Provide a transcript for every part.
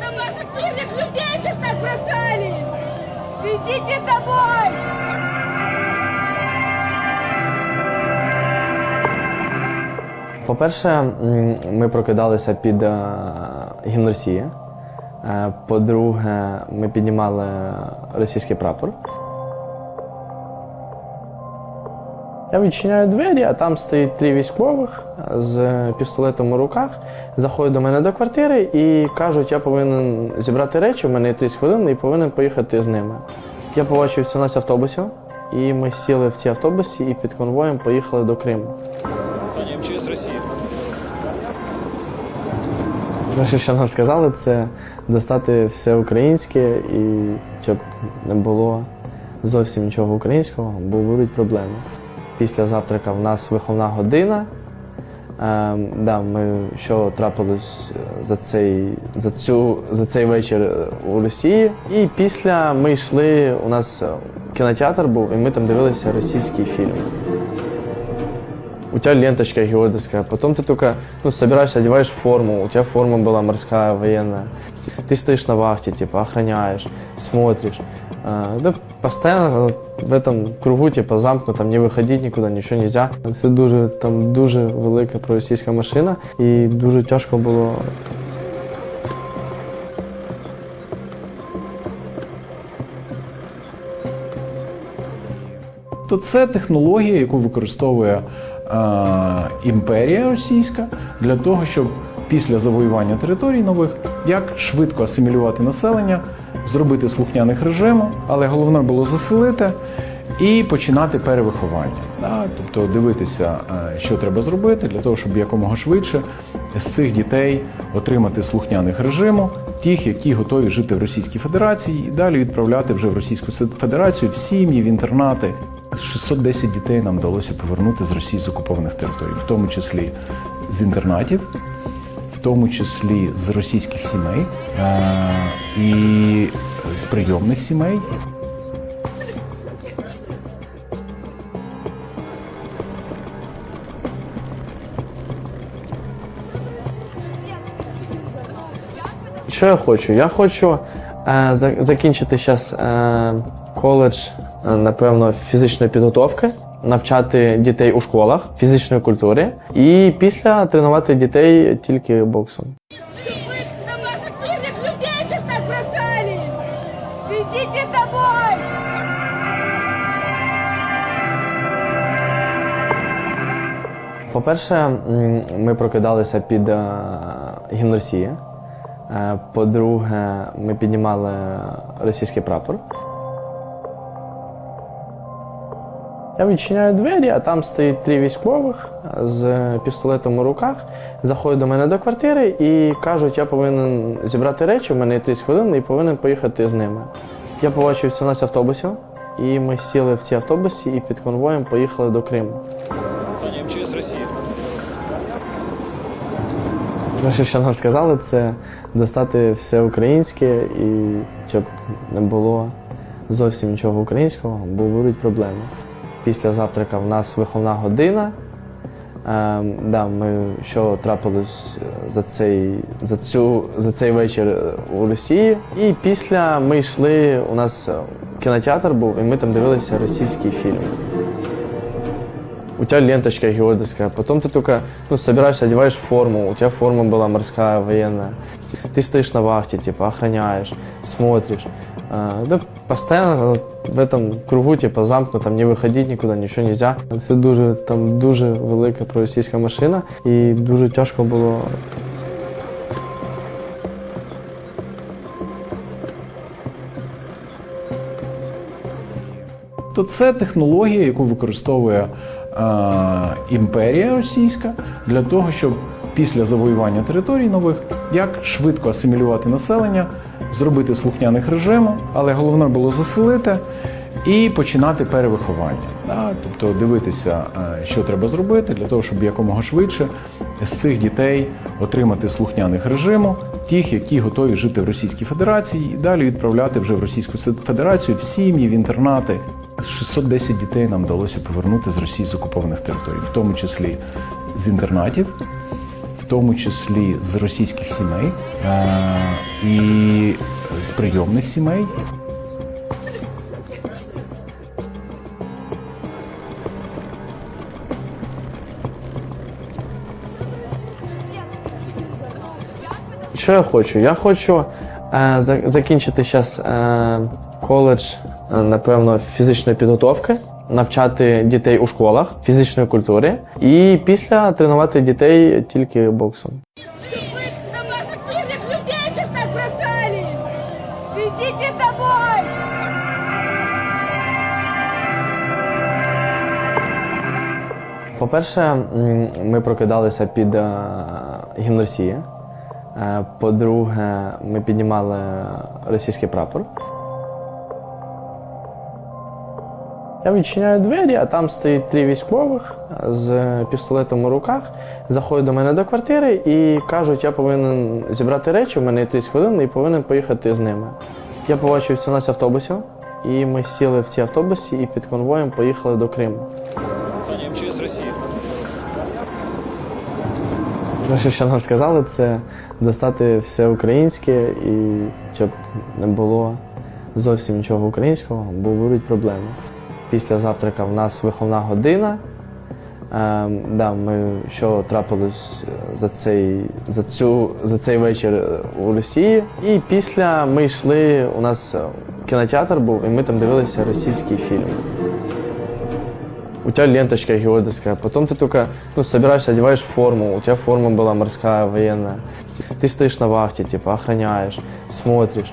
на ваших мирных людей всех так бросали! Идите домой! По-перше, ми прокидалися під е, гімн Росії. Е, По-друге, ми піднімали російський прапор. Я відчиняю двері, а там стоїть три військових з пістолетом у руках. Заходять до мене до квартири і кажуть, я повинен зібрати речі, у мене є 30 хвилин і повинен поїхати з ними. Я побачив 17 автобусів, і ми сіли в ці автобуси і під конвоєм поїхали до Криму. Саня, МЧС России. Перше, що нам сказали, це достати все українське і щоб не було зовсім нічого українського, бо будуть проблеми Після завтрака в нас виховна година. Ем, да, ми, що трапилось е, за цей, за, цю, за цей вечір е, у Росії. І після ми йшли, у нас е, кінотеатр був, і ми там дивилися російський фільм. У тебя ленточка георгиевская, потом ты только ну, собираешься, одеваешь форму, у тебя форма была морская, военная. Ты стоишь на вахте, типа, охраняешь, смотришь. Да, постоянно в этом кругу, типа, замкнутом, не виходити нікуди, нічого нельзя. Це дуже, там дуже велика проросійська машина, і дуже тяжко було то це технологія, яку використовує е, імперія російська для того, щоб після завоювання територій нових як швидко асимілювати населення, зробити слухняних режиму, але головне було заселити і починати перевиховання. Да? Тобто дивитися, е, що треба зробити для того, щоб якомога швидше з цих дітей отримати слухняних режиму, тих, які готові жити в Російській Федерації, і далі відправляти вже в Російську Федерацію в сім'ї, в інтернати. 610 дітей нам вдалося повернути з Росії з окупованих територій, в тому числі з інтернатів, тому числі з російських сімей е- і з прийомних сімей. Що я хочу? Я хочу е, закінчити зараз е, коледж, е, напевно, фізичної підготовки, навчати дітей у школах фізичної культури і після тренувати дітей тільки боксом. По-перше, ми прокидалися під е, гімн Росії. Е, По-друге, ми піднімали російський прапор. Я відчиняю двері, а там стоїть три військових з пістолетом у руках. Заходять до мене до квартири і кажуть, я повинен зібрати речі, у мене є 30 хвилин і повинен поїхати з ними. Я побачив 17 автобусів, і ми сіли в ці автобуси і під конвоєм поїхали до Криму. Саня, МЧС России. Перше, що нам сказали, це достати все українське і щоб не було зовсім нічого українського, бо будуть проблеми. Після завтрака в нас виховна година. Ем, да, ми, що трапилось е, за цей, за, цю, за цей вечір е, у Росії. І після ми йшли, у нас е, кінотеатр був, і ми там дивилися російський фільм. У тебя ленточка георгиевская, потом ты только ну, собираешься, одеваешь форму, у тебя форма была морская, военная. Ты стоишь на вахте, типа, охраняешь, смотришь. А, да, постоянно в этом кругу, типа, замкнутом, не виходити нікуди, нічого нельзя. Це дуже, там дуже велика проросійська машина, і дуже тяжко було то це технологія, яку використовує е, імперія російська для того, щоб після завоювання територій нових як швидко асимілювати населення, зробити слухняних режиму, але головне було заселити і починати перевиховання. Да? Тобто дивитися, е, що треба зробити для того, щоб якомога швидше з цих дітей отримати слухняних режиму, тих, які готові жити в Російській Федерації, і далі відправляти вже в Російську Федерацію в сім'ї, в інтернати. 610 дітей нам вдалося повернути з Росії з окупованих територій, в тому числі з інтернатів, тому числі з російських сімей е- і з прийомних сімей. Що я хочу? Я хочу е, закінчити зараз е, коледж, е, напевно, фізичної підготовки, навчати дітей у школах фізичної культури і після тренувати дітей тільки боксом. По-перше, ми прокидалися під е, гімн Росії. Е, По-друге, ми піднімали російський прапор. Я відчиняю двері, а там стоїть три військових з пістолетом у руках. Заходять до мене до квартири і кажуть, я повинен зібрати речі, у мене є 30 хвилин і повинен поїхати з ними. Я побачив 17 автобусів, і ми сіли в ці автобусі і під конвоєм поїхали до Криму. Саня МЧС России. Перше, що нам сказали, це достати все українське і щоб не було зовсім нічого українського, бо будуть проблеми. Після завтрака в нас виховна година. Ем, да, ми, що трапилось за цей, за, цю, за цей вечір у Росії. І після ми йшли, у нас е, кінотеатр був, і ми там дивилися російський фільм. У тебя ленточка георгиевская, потом ты только ну, собираешься, одеваешь форму, у тебя форма была морская, военная. Ты стоишь на вахте, типа, охраняешь, смотришь.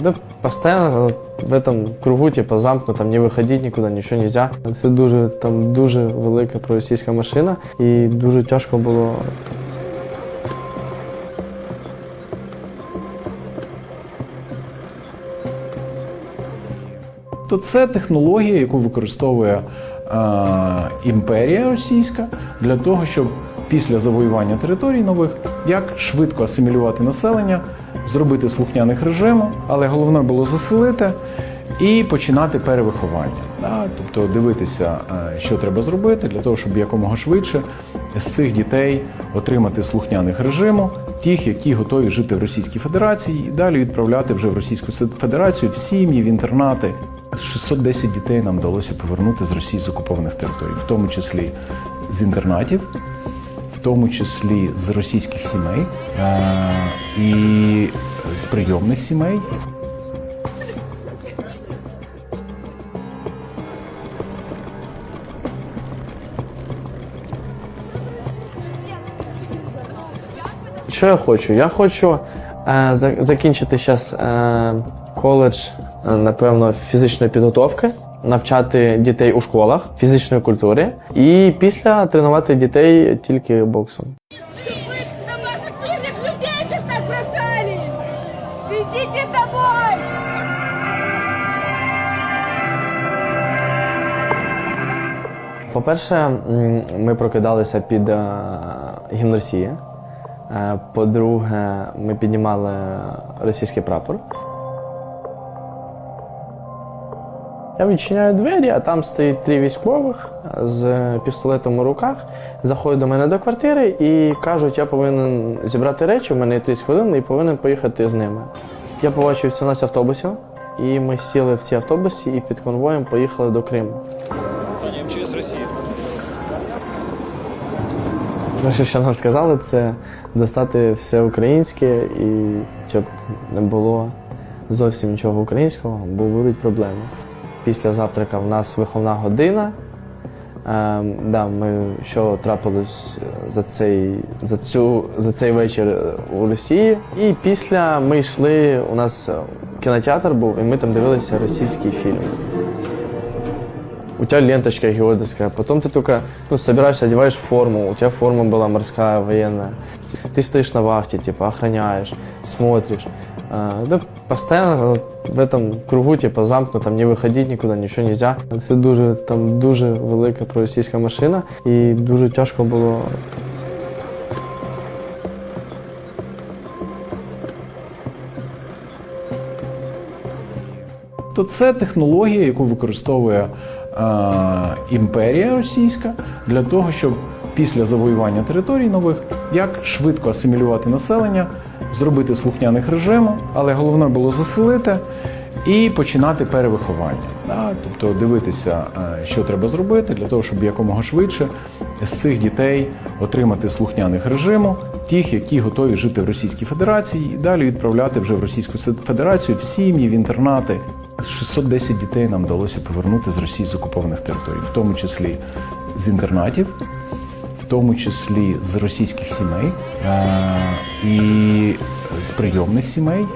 Да, постоянно в этом кругу, типа, замкнутом, не виходити нікуди, нічого нельзя. Це дуже, там дуже велика проросійська машина, і дуже тяжко було То це технологія, яку використовує е, імперія російська для того, щоб після завоювання територій нових як швидко асимілювати населення, зробити слухняних режиму, але головне було заселити і починати перевиховання. Да? Тобто дивитися, е, що треба зробити для того, щоб якомога швидше з цих дітей отримати слухняних режиму, тих, які готові жити в Російській Федерації, і далі відправляти вже в Російську Федерацію в сім'ї, в інтернати. 610 дітей нам вдалося повернути з Росії з окупованих територій, в тому числі з інтернатів, в тому числі з російських сімей е- і з прийомних сімей. Що я хочу? Я хочу е, закінчити зараз е, коледж, е, напевно, фізичної підготовки, навчати дітей у школах фізичної культури і після тренувати дітей тільки боксом. По-перше, ми прокидалися під е, гімн Росії. Е, По-друге, ми піднімали російський прапор. Я відчиняю двері, а там стоїть три військових з пістолетом у руках. Заходять до мене до квартири і кажуть, я повинен зібрати речі, у мене є 30 хвилин і повинен поїхати з ними. Я побачив 17 автобусів, і ми сіли в ці автобусі і під конвоєм поїхали до Криму. Саня МЧС России. Перше, що нам сказали, це достати все українське і щоб не було зовсім нічого українського, бо будуть проблеми Після завтрака в нас виховна година. Ем, да, ми, що трапилось за цей, за, цю, за цей вечір у Росії. І після ми йшли, у нас кінотеатр був, і ми там дивилися російський фільм. У тебя ленточка георгиевская, потом ты только ну, собираешься, одеваешь форму, у тебя форма была морская, военная. Ты стоишь на вахте, типа, охраняешь, смотришь. Да, постоянно в этом кругу, типа, замкнутом, не виходити нікуди, нічого нельзя. Це дуже, там дуже велика проросійська машина, і дуже тяжко було То це технологія, яку використовує е, імперія російська для того, щоб після завоювання територій нових як швидко асимілювати населення, зробити слухняних режиму, але головне було заселити і починати перевиховання. Да? Тобто дивитися, е, що треба зробити для того, щоб якомога швидше з цих дітей отримати слухняних режиму, тих, які готові жити в Російській Федерації, і далі відправляти вже в Російську Федерацію в сім'ї, в інтернати. 610 дітей нам вдалося повернути з Росії з окупованих територій, в тому числі з інтернатів, тому числі з російських сімей е- і з прийомних сімей.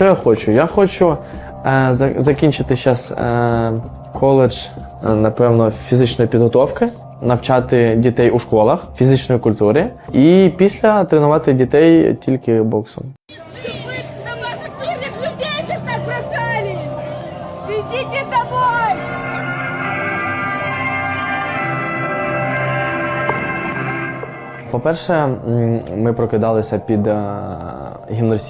Що я хочу? Я хочу е, закінчити зараз е, коледж, е, напевно, фізичної підготовки, навчати дітей у школах фізичної культури і після тренувати дітей тільки боксом. По-перше, ми прокидалися під е, гімн Росії.